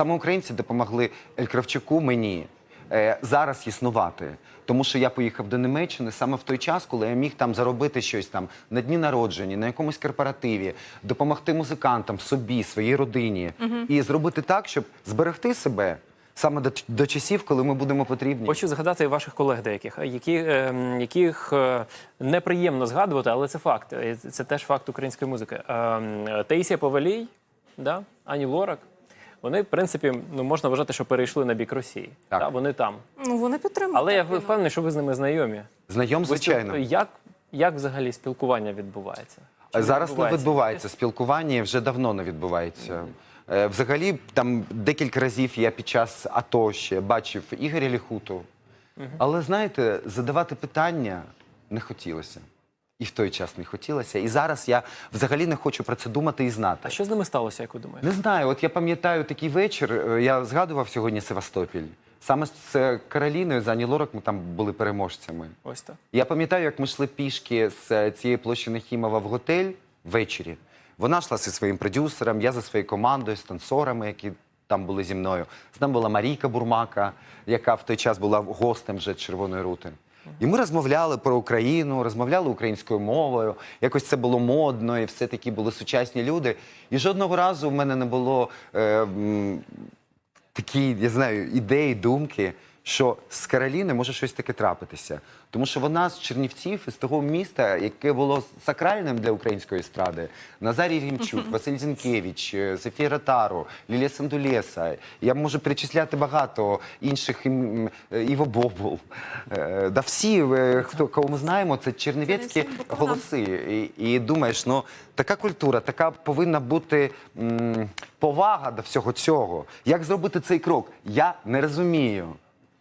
саме українці допомогли Ель Кравчуку мені е, зараз існувати. Тому що я поїхав до Німеччини саме в той час, коли я міг там заробити щось там на дні народження, на якомусь корпоративі, допомогти музикантам, собі, своїй родині і зробити так, щоб зберегти себе саме до, до часів, коли ми будемо потрібні. Хочу згадати ваших колег деяких, які, ем, яких е, неприємно згадувати, але це факт. Е, Це теж факт української музики. Ем, Таїсія Повалій, да? Ані Лорак. Вони, в принципі, ну можна вважати, що перейшли на бік Росії. Так. Та, вони там. Ну вони підтримують. Але я впевнений, що ви з ними знайомі. Знайом, звичайно. спіл- Як, як взагалі спілкування відбувається? Чи Зараз не відбувається спілкування, вже давно не відбувається. Е, Взагалі, там декілька разів я під час АТО ще бачив Ігоря Ліхуту. Але знаєте, задавати питання не хотілося. І в той час не хотілося. І зараз я взагалі не хочу про це думати і знати. А що з ними сталося, як ви думаєте? Не знаю, от я пам'ятаю такий вечір. е, Я згадував сьогодні Севастопіль. Саме з Кароліною, з Ані Лорак ми там були переможцями. Ось так. Я пам'ятаю, як ми йшли пішки з е, цієї площі Нахімова в готель ввечері. Вона йшла зі своїм продюсером, я за своєю командою, з танцорами, які там були зі мною. З нами була Марійка Бурмака, яка в той час була гостем вже Червоної рути. І ми розмовляли про Україну, розмовляли українською мовою. Якось це було модно, і все таки були сучасні люди. І жодного разу в мене не було е, такі, я знаю, ідеї, думки, що з Кароліни може щось таке трапитися. Тому що вона з Чернівців, із того міста, яке було сакральним для української естради. Назарій Рімчук, Василь Зінкевич, е, Софія Ротару, Лілія Сандулєса. Я можу перечисляти багато інших е, Іво Бобул. Е, Да всі, хто кого ми знаємо, це чернівецькі голоси. І, і думаєш, ну така культура, така повинна бути м, повага до всього цього. Як зробити цей крок? Я не розумію.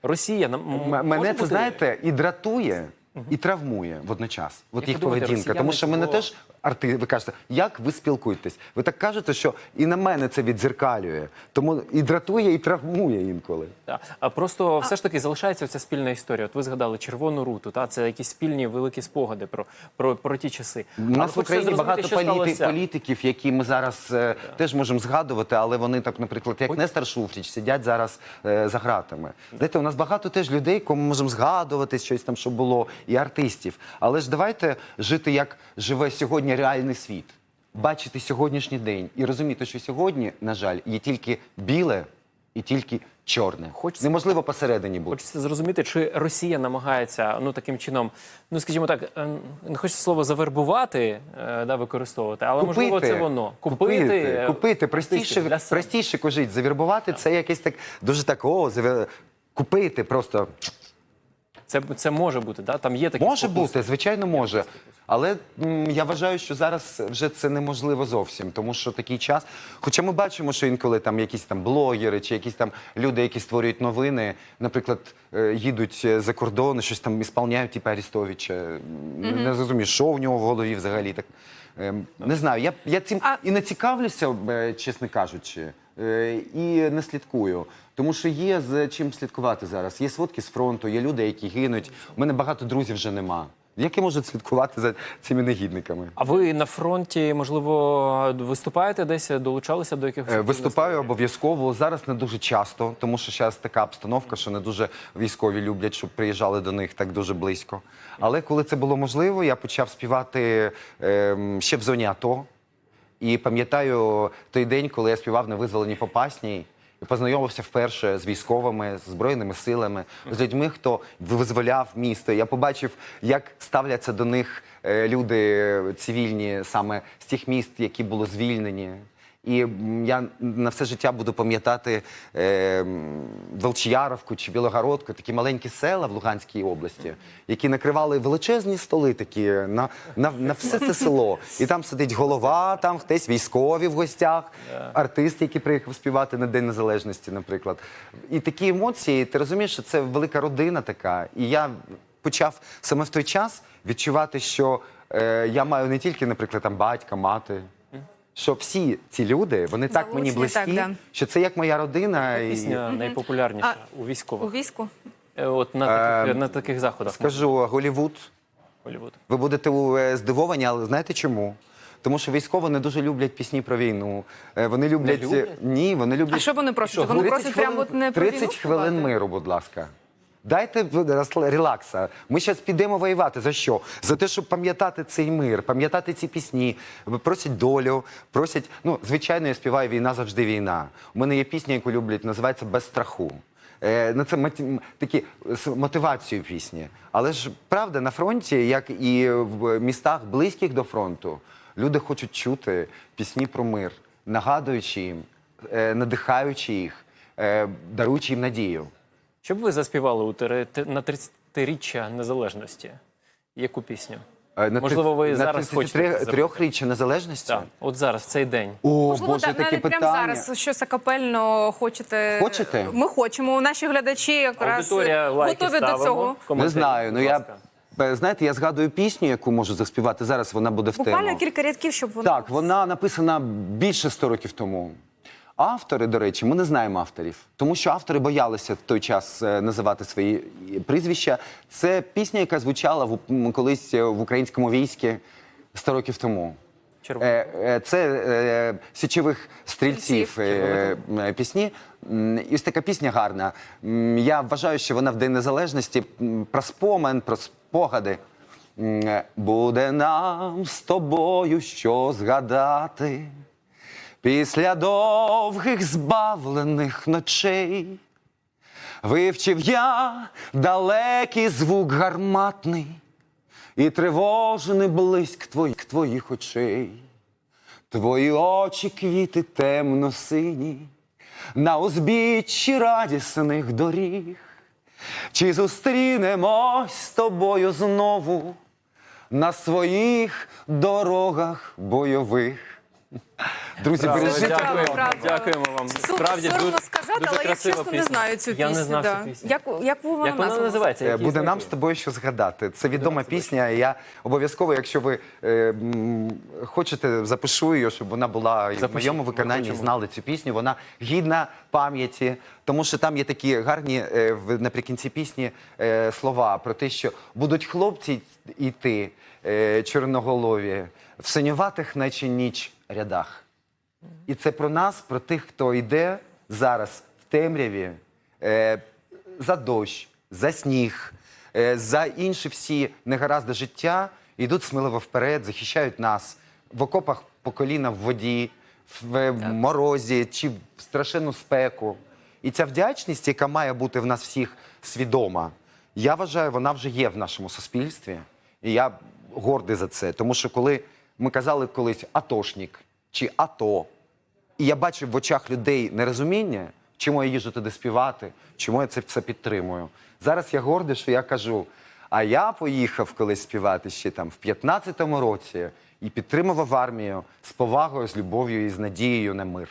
Росія нам Мене це, бути- знаєте, і дратує, і травмує водночас. От їх думаєте, поведінка. Тому що мене цього- теж арти, ви кажете, як ви спілкуєтесь? Ви так кажете, що і на мене це відзеркалює. Тому і дратує, і травмує інколи. А просто все ж таки залишається ця спільна історія. От ви згадали червону руту, та це якісь спільні великі спогади про, про, про ті часи. У Але нас в хочеться Україні зрозуміти, багато що політи- сталося. політиків, які ми зараз е, теж можемо згадувати, але вони так, наприклад, як Нестор Шуфріч, сидять зараз е, за гратами. Знаєте, у нас багато теж людей, кому ми можемо згадувати щось там, що було, і артистів. Але ж давайте жити, як живе сьогодні реальний світ. Бачити сьогоднішній день і розуміти, що сьогодні, на жаль, є тільки біле і тільки чорне. Хочеться- Неможливо посередині бути. Хочеться зрозуміти, чи Росія намагається ну таким чином, ну скажімо так, е, не хочеться слово завербувати, е, да, використовувати, але можливо це воно. Купити, е, купити. Простіше, для себе. простіше кажіть, завірбувати це якесь так дуже так, о, завір... купити просто. Це, це може бути, да? там є такі Може спокуси. бути, звичайно, може. Але м, я вважаю, що зараз вже це неможливо зовсім, тому що такий час. Хоча ми бачимо, що інколи там якісь там блогери чи якісь там люди, які створюють новини, наприклад, е, їдуть е, за кордон, щось там ісполняють, типу Арістовича. М, Не зрозумію, що в нього в голові взагалі так. Ем, Не знаю, я, я цим А- і не цікавлюся, е, чесно кажучи, і не слідкую. Тому що є з чим слідкувати зараз. Є сводки з фронту, є люди, які гинуть. У мене багато друзів вже нема. Як я можу слідкувати за цими негідниками? А ви на фронті, можливо, виступаєте десь, долучалися до якихось Е. Виступаю обов'язково зараз не дуже часто, тому що зараз така обстановка, що не дуже військові люблять, щоб приїжджали до них так дуже близько. Але коли це було можливо, я почав співати ем, ще в зоні АТО. І пам'ятаю той день, коли я співав на визволені Попасній. І познайомився вперше з військовими, з збройними силами, з людьми, хто визволяв місто. Я побачив, як ставляться до них е, люди цивільні саме з тих міст, які були звільнені. І я на все життя буду пам'ятати е, Волчияровку чи Білогородку, такі маленькі села в Луганській області, які накривали величезні столи такі на, на, на все це село. І там сидить голова, там хтось військові в гостях, артист, який приїхав співати на День Незалежності, наприклад. І такі емоції, ти розумієш, що це велика родина така. І я почав саме в той час відчувати, що е, я маю не тільки, наприклад, там батька, мати. Що всі ці люди, вони так мені Залучені, так, близькі, да. що це як моя родина. І... Пісня найпопулярніша у У військових. війську. Е, От на таких, Ем, на таких заходах. Скажу Голівуд. Голлівуд. Ви будете е, здивовані, але знаєте чому? Тому що військові не дуже люблять пісні про війну. Е, Вони люблять, люблять? ні, вони люблять А що вони просять? Вони 30 просять прямо от не про 30 війну хвилин співати? миру, будь ласка. Дайте релакса. Ми зараз підемо воювати. За що? За те, щоб пам'ятати цей мир, пам'ятати ці пісні. Просять долю, просять. Ну, звичайно, я співаю війна завжди війна. У мене є пісня, яку люблять, називається Без страху. Е, ну, це такі з мотивацією пісні. Але ж правда, на фронті, як і в містах близьких до фронту, люди хочуть чути пісні про мир, нагадуючи їм, е, надихаючи їх, е, даруючи їм надію. Що б ви заспівали у тери- на 30-річчя незалежності? Яку пісню? Е, на Можливо, ви тридцять- зараз хочете 33 запитати. трьохріччя незалежності? Так, от зараз, в цей день. О, Можливо, Боже, так, такі навіть питання. прямо зараз щось акапельно хочете. Хочете? Ми хочемо. Наші глядачі якраз Аудиторія лайки готові до цього. Не знаю, ну я е, знаєте, я згадую пісню, яку можу заспівати. Зараз вона буде в Буквально тему. кілька рядків, щоб воно Так, вона написана більше 100 років тому. Автори, до речі, ми не знаємо авторів, тому що автори боялися в той час е, називати свої прізвища. Це пісня, яка звучала в, колись е, в українському війську 100 років тому. Червоно. Е, е, Це е, січових стрільців е, е, пісні. І ось така пісня гарна. Я вважаю, що вона в День Незалежності про спомин, про спогади. Е, Буде нам з тобою що згадати після довгих збавлених ночей. Вивчив я далекий звук гарматний і тривожний блиск твоїх, твоїх очей. Твої очі квіти темно-сині, на узбіччі радісних доріг. Чи зустрінемось з тобою знову на своїх дорогах бойових? Друзі, бережіть дякуємо, правда. дякуємо вам. Справді соромно дуже, сказати, дуже але я красива чесно пісня. не знаю цю пісню. Я не знав да. цю пісню. Як, як вона, Як вона називається? Е, Які Буде нам з тобою що згадати. Це відома пісня. і Я обов'язково, якщо ви е, м, хочете, запишу її, щоб вона була і в Запишіть, моєму ми виконанні. хочемо. Знали цю пісню. Вона гідна пам'яті, тому що там є такі гарні е, в- наприкінці пісні е, слова про те, що будуть хлопці йти е, чорноголові в синюватих, наче ніч рядах. І це про нас, про тих, хто йде зараз в темряві е, за дощ, за сніг, е, за інші всі негаразди життя, йдуть сміливо вперед, захищають нас в окопах по коліна в воді, в е, морозі чи в страшенну спеку. І ця вдячність, яка має бути в нас всіх свідома, я вважаю, вона вже є в нашому суспільстві. І я гордий за це. Тому що коли ми казали колись атошник чи АТО, і я бачив в очах людей нерозуміння, чому я їжу туди співати, чому я це все підтримую. Зараз я гордий, що я кажу. А я поїхав колись співати ще там в 15-му році і підтримував армію з повагою, з любов'ю і з надією на мир.